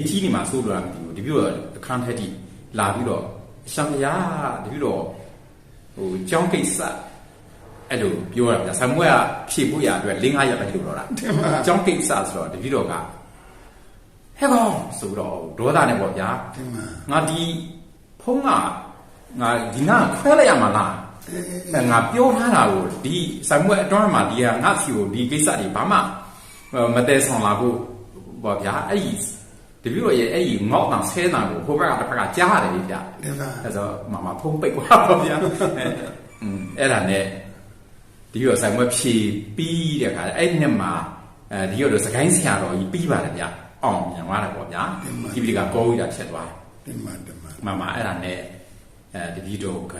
အကြီးနေမှာဆိုးလို့လားမသိဘူးတပြည့်တော့အခန်းထက်တိလာပြီးတော့ရှမ်းရတပြည့်တော့ဟိုကြောင်းကိစ္စအဲ့လိုပြောတာဗျာဆမ်မွေကဖြေဖို့ရအတွက်၄၅ရက်ပဲလို့တော့တာကြောင်းကိစ္စဆိုတော့တပြည့်တော့ကဟဲ့ကောင်ဆိုတော့ဒေါသနဲ့ပေါ့ဗျာဒီမှာငါဒီဖုံးကငါဒီငါခွဲလိုက်ရမှာလားအဲငါပြောထားတာကိုဒီဆိုင်မွေအတွန်းမှာဒီကငါစီကိုဒီကိစ္စတွေဘာမှမတဲဆောင်လာဘူးပေါ့ဗျာအဲ့ဒီ တပည့်တော်ရဲ့အဲ့ဒီငေါက်တန်ဆဲတန်ကိုဟိုဘက်ကတစ်ဖက်ကကြားရတယ်ဗျာဒီမှာအဲ့ဆိုမမဖုံးပိတ်သွားပါဗျာအဲอืมအဲ့ဒါနဲ့ဒီရောဆိုင်မွေဖြီပြီးတဲ့ခါအဲ့ဒီနှစ်မှာအဲဒီရောစကိုင်းဆရာတော်ကြီးပြီးပါတယ်ဗျာအောင်မြန်သွားတယ်ပေါ့ဗျာဒီပိကကောဝိတာဖြစ်သွားတယ်ဒီမှာဒီမှာမမအဲ့ဒါနဲ့အဲတပည့်တော်က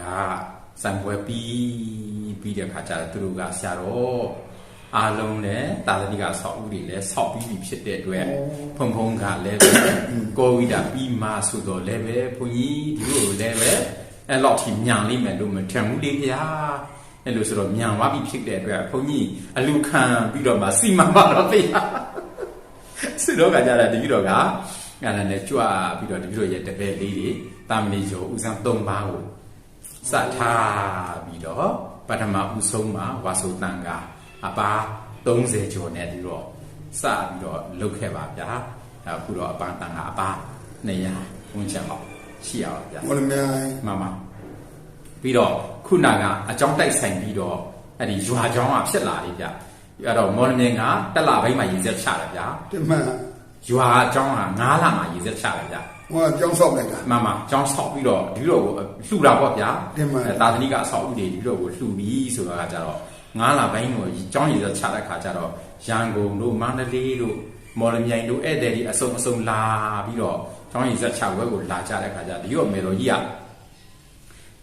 စံပွဲပြီးပြီးတဲ့ခါကျတော့သူတို့ကဆရာတော် အားလုံးလည်းတာသတိကဆောက်ဦးတွေလည်းဆောက်ပြီးပြီဖြစ်တဲ့အတွက်ဖုံဖုံကလည်းပဲကိုဝိတာပြီးမှဆိုတော့လည်းပဲဘုန်းကြီးဒီလိုလည်းပဲအဲ့လောက်ထိမြန်လိမ့်မယ်လို့မထင်ဘူးလေဗျာအဲ့လိုဆိုတော့မြန်သွားပြီဖြစ်တဲ့အတွက်ဘုန်းကြီးအလူခံပြီးတော့မှစီမံပါတော့ဗျာစစ်တော့ကကြတာတပည့်တော်ကအဲ့ဒါနဲ့ကြွပြီးတော့တပည့်တော်ရဲ့တပည့်လေးတွေတာမဏေကျော်ဦးစံ၃ပါးကိုစထားပြီးတော့ပထမဦးဆုံးမှာဝါဆိုတန်က အပါ30ကျော်နဲ့ပြီးတော့စပြီးတော့လုတ်ခဲ့ပါဗျာအခုတော့အပန်းတန်ကအပါ200ဝန်းကျင်တော့ရှိရပါဗျာမော်လမြိုင်မှန်ပါပြီးတော့ခုနကအကြောင်းတိုက်ဆိုင်ပြီးတော့အဲ့ဒီရွာကြောင်းကဖြစ်လာပြီဗျအဲ့တော့မော်လမြိုင်ကတက်လာဘိုင်းမှာရည်စက်ချတယ်ဗျာဒီမှာရွာအကြောင်းက9လမှရေးစက်ချတယ်ဗျာဟိုကကြောင်းဆောက်လိုက်တာမမအကြောင်းဆောက်ပြီးတော့ဒီလိုကိုလှူတာပေါ့ဗျာတင်ပါအဲတာသနိကအဆောက်အဦတွေဒီလိုကိုလှူပြီးဆိုတာကကြတော့ 9လပိုင်းကိုအကြောင်းရေးစက်ချတဲ့ခါကျတော့ရန်ကုန်တို့မန္တလေးတို့မော်လမြိုင်တို့ဧည့်သည်တွေအစုံအစုံလာပြီးတော့အကြောင်းရေးစက်ချဝဲကိုလာကြတဲ့ခါကျဒီတော့မေတော်ကြီးက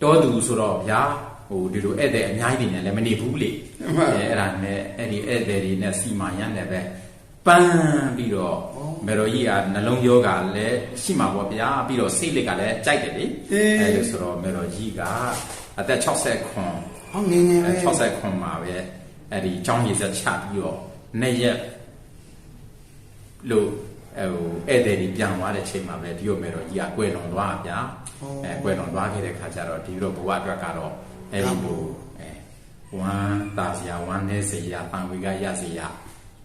တောသူဆိုတော့ဗျာဟိုဒီလိုဧည့်သည်အများကြီးတွေနဲ့လည်းမနေဘူးလေအဲအဲ့ဒါနဲ့အဲ့ဒီဧည့်သည်တွေနဲ့စီမာရန်နဲ့ပဲပန်းပြီးတော့မေတော်ကြီးကနှလုံးယောဂလည်းရှိမှာပေါ့ဗျာပြီးတော့စိတ်လက်ကလည်းကြိုက်တယ်လေအဲလိုဆိုတော့မေတော်ကြီးကအသက်60ခွန် ဟောငင်းငင်းအဲပဲ60ခွန်မှာပဲအဲ့ဒီចောင်းရည်ဆက်ချပြီးတော့နေ့ရက်လို့အဲဟိုဧည့်သည်တွေပြန်သွားတဲ့ချိန်မှာပဲဒီလိုမေတော်ကြီးကကွယ်လွန်သွားဗျာအဲကွယ်လွန်သွားခဲ့တဲ့ခါကျတော့ဒီလိုဘဝအတွက်ကတော့အဲ့ဒီလိုအဲဝမ်းတာစရာဝမ်းနေစရာတန်ဝေကရစရာ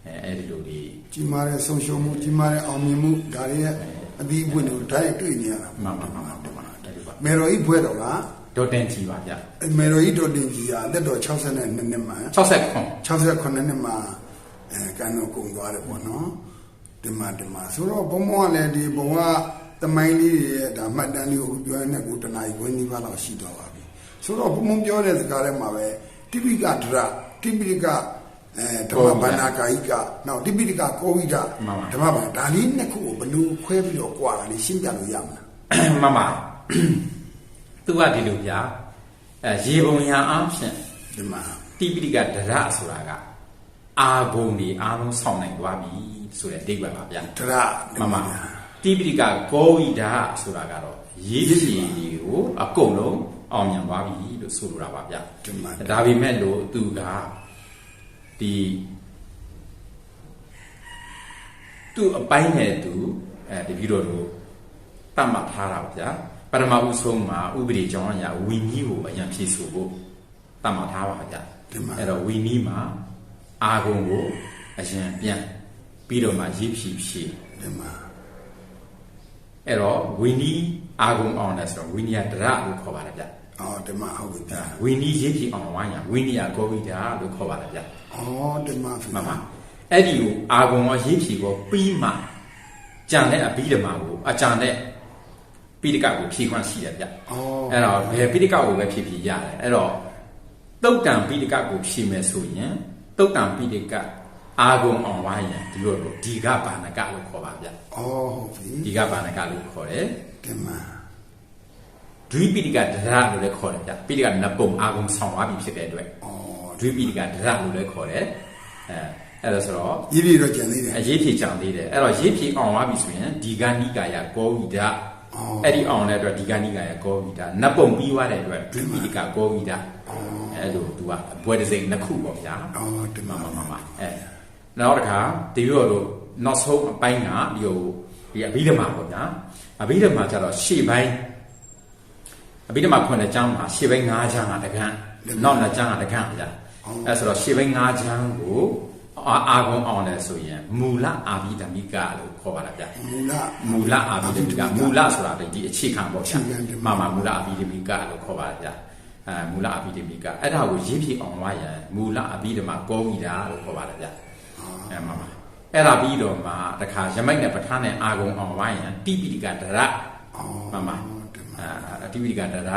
အဲအဲ့ဒီလိုတွေကြီးမားတဲ့ဆုံးရှုံးမှုကြီးမားတဲ့အောင်မြင်မှုဒါတွေရဲ့အသီးအပွင့်တွေကိုဓာတ်ရိုက်တွေ့နေရတာမှန်ပါမှန်ပါမှန်ပါအဲ့ဒီပါမေတော်ကြီးဘွဲတော်လား ဒေါ်တင်ကြီးပါဗျာအဲ့မေတော်ကြီးတော်တင်ကြီးကအသက်တော်62နှစ်မှာ60ခွန်68နှစ်မှာအဲကံတော်ကုန်သွားတယ်ပေါ့နော်ဒီမှာဒီမှာဆိုတော့ဘုံဘုံကလည်းဒီဘုံကတမိုင်းလေးတွေရဲ့ဒါမှတ်တမ်းလေးကိုပြောရတဲ့ကိုတနာရီခွင်းကြီးပါလောက်ရှိတော့ပါပြီဆိုတော့ဘုံဘုံပြောတဲ့စကားထဲမှာပဲတိပိကဒရတိပိကအဲဓမ္မဗန္နာကာယိကနောက်တိပိကကောဝိဒဓမ္မဗန္ဒါလေးနှစ်ခုကိုဘယ်လိုခွဲပြီးတော့ကြွာတာလေးရှင်းပြလို့ရမလားမမ သူကဒီလိုဗျာအဲရေပုံရအားဖြင့်ဒီမှာတိပိဋကဒရဆိုတာကအာဂုံဒီအားလုံးဆောင်နိုင်သွားပြီဆိုတဲ့အဓိပ္ပာယ်ပါဗျာဒရမမတိပိဋကကောဝိဒဆိုတာကတော့ရေးဖြည်ကိုအကုန်လုံးအောင်မြင်သွားပြီလို့ဆိုလိုတာပါဗျာဒီမှာဒါပေမဲ့လို့သူကဒီသူအပိုင်းနဲ့သူအဲဒီပြီးတော့တို့တတ်မှတ်ထားတာပါဗျာ ပထမဦးဆုံးမှာဥပဒေကြောင်းအရာဝီနည်းကိုအရင်ဖြည့်ဆိုဖို့တတ်မှတ်ထားပါဗျာဒီမှာအဲ့တော့ဝီနည်းမှာအာဂုံကိုအရင်ပြန်ပြီးတော့မှရေးဖြည်ဖြည်ဒီမှာအဲ့တော့ဝီနည်းအာဂုံအောင်လဲဆိုတော့ဝီနည်းကဒရလို့ခေါ်ပါတယ်ဗျာအော်ဒီမှာဟုတ်ပြီဗျာဝီနည်းရေးဖြည်အောင်ဝိုင်းရဝီနည်းကကောဝိဒါလို့ခေါ်ပါတယ်ဗျာအော်ဒီမှာဖြစ်မှန်ပါအဲ့ဒီကိုအာဂုံရောရေးဖြည်ကိုပြီးမှကြံတဲ့အဘိဓမ္မာကိုအကြံတဲ့ ပိဋကကိုဖြည့်ခွင့်ရှိတယ်ဗျအော်အဲ့တော့ဘယ်ပိဋကကိုပဲဖြည့်ဖြည့်ရတယ်အဲ့တော့တုတ်တံပိဋကကိုဖြည့်မယ်ဆိုရင်တုတ်တံပိဋကအာဂုံအောင်ဝိုင်းရင်ဒီလိုလိုဒီကဘာနကလို့ခေါ်ပါဗျအော်ဟုတ်ပြီဒီကဘာနကလို့ခေါ်တယ်ဒီမှာဒွိပိဋကဒရလို့လည်းခေါ်တယ်ဗျပိဋကနပုံအာဂုံဆောင်သွားပြီဖြစ်တဲ့အတွက်အော်ဒွိပိဋကဒရလို့လည်းခေါ်တယ်အဲအဲ့ဒါဆိုတော့ရည်ရည်တော့ကြံသေးတယ်အရေးဖြေကြံသေးတယ်အဲ့တော့ရေးဖြေအောင်သွားပြီဆိုရင်ဒီဂဏိကာယကောဝိဒ အော်အဲ့ဒီအောင်တဲ့အတွက်ဒီဂဏိကာယကောဝိဒနတ်ပုံပြီးသွားတဲ့အတွက်ဒွိပိဋကကောဝိဒအဲ့လိုသူကဘွယ်တစ်စိမ်နှစ်ခုပေါ့ဗျာအော်ဒီမမှာမမမအဲနောက်တစ်ခါဒီလိုတော့နောက်ဆုံးအပိုင်းကဒီဟိုဟဒီအဘိဓမ္မာပေါ့ဗျာအဘိဓမ္မာကျတော့ရှေ့ပိုင်းအဘိဓမ္မာခုနှစ်ကျမ်းမှာရှေ့ပိုင်း၅ကျမ်းကတကန့်နောက်နှစ်ကျမ်းကတကန့်ဗျာအဲဆိုတော့ရှေ့ပိုင်း၅ကျမ်းကို အာအာကုံအောင်လဲဆိုရင်မူလအာဘိဓမိကလို့ခေါ်ပါလားဗျာမူလမူလအာဘိဓမိကမူလဆိုတာဒီအခြေခံပေါ့ဗျာအခြေခံဓမ္မမှန်ပါမူလအာဘိဓမိကလို့ခေါ်ပါဗျာအဲမူလအာဘိဓမိကအဲ့ဒါကိုရင်းဖြစ်အောင်ဝါရန်မူလအာဘိဓမ္မာကောဝိတာလို့ခေါ်ပါတယ်ဗျာအဲမှန်ပါအဲ့ဒါပြီးတော့မှတခါရမိုက်နဲ့ပဋ္ဌာန်းနဲ့အာဂုံအောင်ဝါရန်တိပိဋကဒရမှန်ပါအဲတိပိဋကဒရ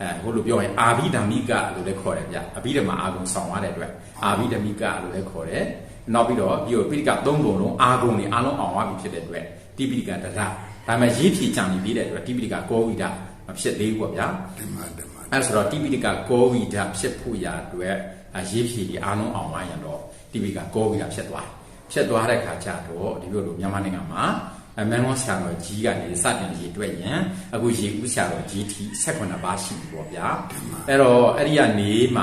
အဲဘုလိုပြောရင်အာဘိဓမ္မိကလို့လည်းခေါ်တယ်ဗျာအဘိဓမ္မာအာဂုံဆောင်ရတဲ့အတွက်အာဘိဓမ္မိကလို့လည်းခေါ်တယ်နောက်ပြီးတော့ပြီးတော့ပိဋကသုံးပုံလုံးအာဂုံတွေအားလုံးအောင်ဝါပြီဖြစ်တဲ့အတွက်တိပိဋကဒရဒါပေမဲ့ရေးဖြည့်ကြံနေပြီးတဲ့အတွက်တိပိဋကကောဝိတာမဖြစ်သေးဘူးပေါ့ဗျာဓမ္မဓမ္မအဲဆိုတော့တိပိဋကကောဝိဒဖြစ်ဖို့ရာအတွက်အရေးဖြည့်ဒီအားလုံးအောင်ဝိုင်းရတော့တိပိဋကကောဝိဒဖြစ်သွားတယ်ဖြစ်သွားတဲ့ခါကျတော့ဒီလိုလိုမြန်မာနိုင်ငံမှာအ မန်ဝဆရာတော်ကြီးကနေစတင်ရေးတွေ့ရင်အခုရေဦးဆရာတော်ကြီးထိ18ပါးရှိပြီပေါ့ဗျာအဲ့တော့အဲ့ဒီကနေမှ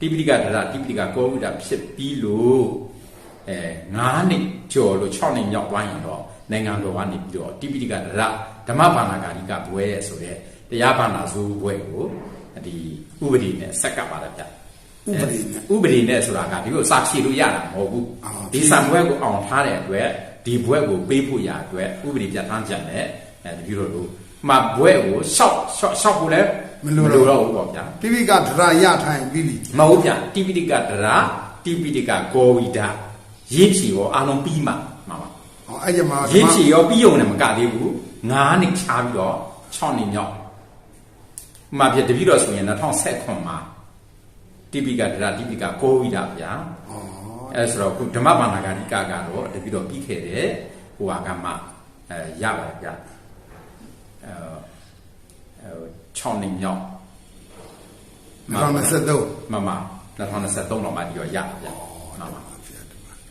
တိပိဋကဒရတိပိဋကကောဝိဒဖြစ်ပြီးလို့အဲ9နှစ်ကျော်လို့6နှစ်မြောက်သွားရင်တော့နိုင်ငံတော်ကနေပြီးတော့တိပိဋကဒရဓမ္မဘာနာဂာရိကဘွဲဆိုတဲ့တရားဘာနာစုဘွဲကိုဒီဥပဒေနဲ့ဆက်ကပ်ပါတယ်ဗျဥပဒေနဲ့ဥပဒေနဲ့ဆိုတာကဒီလိုစာဖြည့်လို့ရတာမဟုတ်ဘူးအာဒီစာဘွဲကိုအောင်ထားတဲ့အတွက် ဒီဘွဲကိုပေးဖို့ရအတွက်ဥပဒေပြဋ္ဌာန်းချက်နဲ့အဲဒီလိုလိုမှဘွဲကိုရှောက်ရှောက်ရှောက်ဖို့လည်းမလိုတော့တော့ဘူးပေါ့ဗျာပိပိကဒရာရထိုင်ပြီးပြီမဟုတ်ဗျာတိပိဋကဒရာတိပိဋကကောဝိဒရေးဖြီရောအားလုံးပြီးမှမှာပါဟောအဲ့ဒီမှာဓမ္မရေးဖြီရောပြီးုံနဲ့မကသေးဘူး9နှစ်ချားပြီးတော့6နှစ်မြောက်မှာပြတပိတော့ဆိုရင်2019မှာတိပိကဒရာတိပိကကောဝိဒဗျာဟော အဲဆိုတော့ခုဓမ္မဘာနာဂာတိကကတော့တပိတော့ပြီးခဲ့တယ်ဟိုဟာကမှအဲရပါတယ်ဗျအဲအဲ6နှစ်မြောက်2023မမ2023တော့မှဒီတော့ရပါဗျမှန်ပါ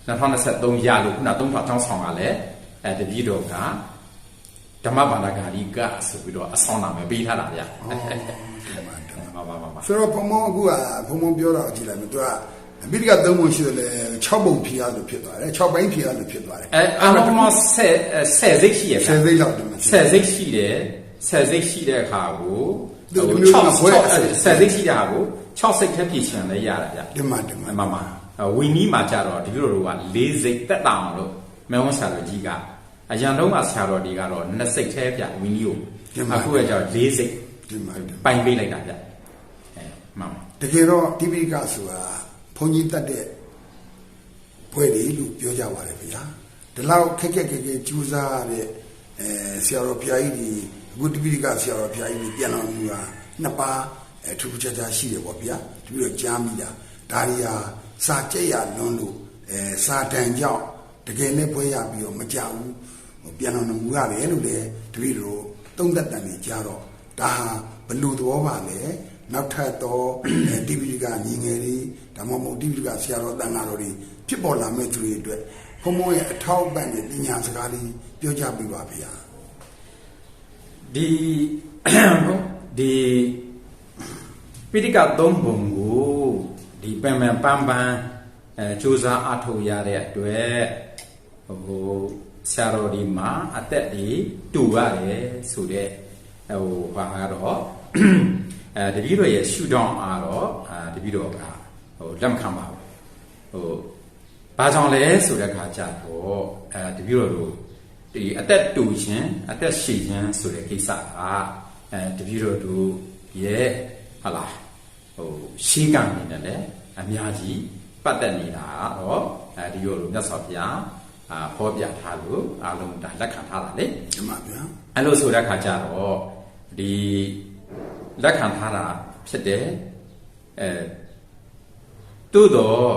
2023ရလို့ခုန3000ချောင်းဆောင်ကလည်းအဲတပိတော့ကဓမ္မဘာနာဂာတိကဆိုပြီးတော့အဆောင်နာမယ်ပေးထားတာဗျမှန်ပါမှန်ပါဆိုတော့ဘုံဘုံအခုကဘုံဘုံပြောတော့ကြည့်လိုက်မယ်သူက အပိဋကသုံးပုံရှိတယ်လေ6ပုံဖြေရလို့ဖြစ်သွားတယ်6ပိုင်းဖြေရလို့ဖြစ်သွားတယ်အဲအလုံးမ10 10စိတ်ရှိရဗျ10စိတ်လောက်တယ်မှာဆယ်စိတ်ရှိတယ်ဆယ်စိတ်ရှိတဲ့အခါကိုသူဟိုဒီမျိုးက6ဘွဲ6ဆယ်စိတ်ရှိတဲ့ဟာကို6စိတ်ထပ်ပြည့်ချင်လည်းရတာဗျဒီမှာဒီမှာမမဝီနီးမှာကြတော့ဒီလိုလိုက၄စိတ်တက်တောင်လို့မဲဝန်းဆရာတော်ကြီးကအရန်တုံးကဆရာတော်တွေကတော့နှစ်စိတ်သေးဗျဝီနီးကိုအခုကကြတော့၄စိတ်ဒီမှာဒီမှာပိုင်ပေးလိုက်တာဗျအဲမှန်ပါတကယ်တော့တိပိကဆိုတာ ဘုန်းကြီးတတ်တဲ့ဖွဲ့တယ်လို့ပြောကြပါတယ်ဗျာဒီလောက်ခက်ခက်ခက်ခက်ကြိုးစားရတဲ့အဲဆရာတော်ဘုရားကြီးဒီအခုတိပိကဆရာတော်ဘုရားကြီးဒီပြန်တော်မူတာနှစ်ပါးအဲထူးထူးခြားခြားရှိတယ်ပေါ့ဗျာဒီပြီးတော့ကြားမိတာဒါရီဟာစာကြက်ရလွန်းလို့အဲစာတန်ကြောင့်တကယ်နဲ့ဖွဲရပြီးတော့မကြဘူးဟိုပြန်တော်မူရတယ်လို့လေတပည့်တို့သုံးသက်တန်နေကြတော့ဒါဟာဘလူသဘောပါလေနောက်ထပ်တော့အဲတိပိကညီငယ်တွေ ဒါမှမဟုတ်တိပိကဆရာတော်တန်ဃာတော်တွေဖြစ်ပေါ်လာမဲ့သူတွေအတွက်ဘုံဘုံရဲ့အထောက်အပံ့နဲ့ပညာစကားလေးပြောကြပြပါဗျာဒီဒီပိဋကသုံးပုံကိုဒီပန်ပန်ပန်းပန်းအဲစူးစမ်းအထောက်ရတဲ့အတွက်ဟိုဆရာတော်ဒီမှာအသက်ဒီတူရတယ်ဆိုတဲ့ဟိုဘာကတော့အဲတပည့်တော်ရဲ့ရှူတောင်းအားတော့အာတပည့်တော်က ဟိုလက်မခံပါဘူးဟိုဘာကြောင့်လဲဆိုတဲ့ခါကျတော့အဲတပည့်တော်တို့ဒီအသက်တူခြင်းအသက်ရှည်ခြင်းဆိုတဲ့ကိစ္စကအဲတပည့်တော်တို့ရဲ့ဟာလားဟိုရှင်းကံနေတယ်လေအများကြီးပတ်သက်နေတာတော့အဲဒီလိုလိုမြတ်စွာဘုရားအာဟောပြထားလို့အားလုံးဒါလက်ခံထားတာလေဒီမှာဗျာအဲ့လိုဆိုတဲ့ခါကျတော့ဒီလက်ခံထားတာဖြစ်တယ်အဲ သို့တော့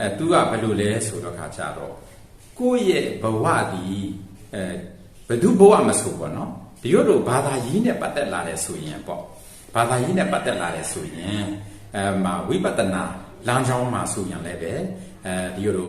အဲသူကဘယ်လိုလဲဆိုတော့ခါကျတော့ကိုယ့်ရဲ့ဘဝဒီအဲဘယ်သူဘဝမဆိုပေါ့နော်ဒီလိုလိုဘာသာရေးနဲ့ပတ်သက်လာတယ်ဆိုရင်ပေါ့ဘာသာရေးနဲ့ပတ်သက်လာတယ်ဆိုရင်အဲမှာဝိပဿနာလမ်းကြောင်းမှာဆိုရင်လည်းပဲအဲဒီလိုလို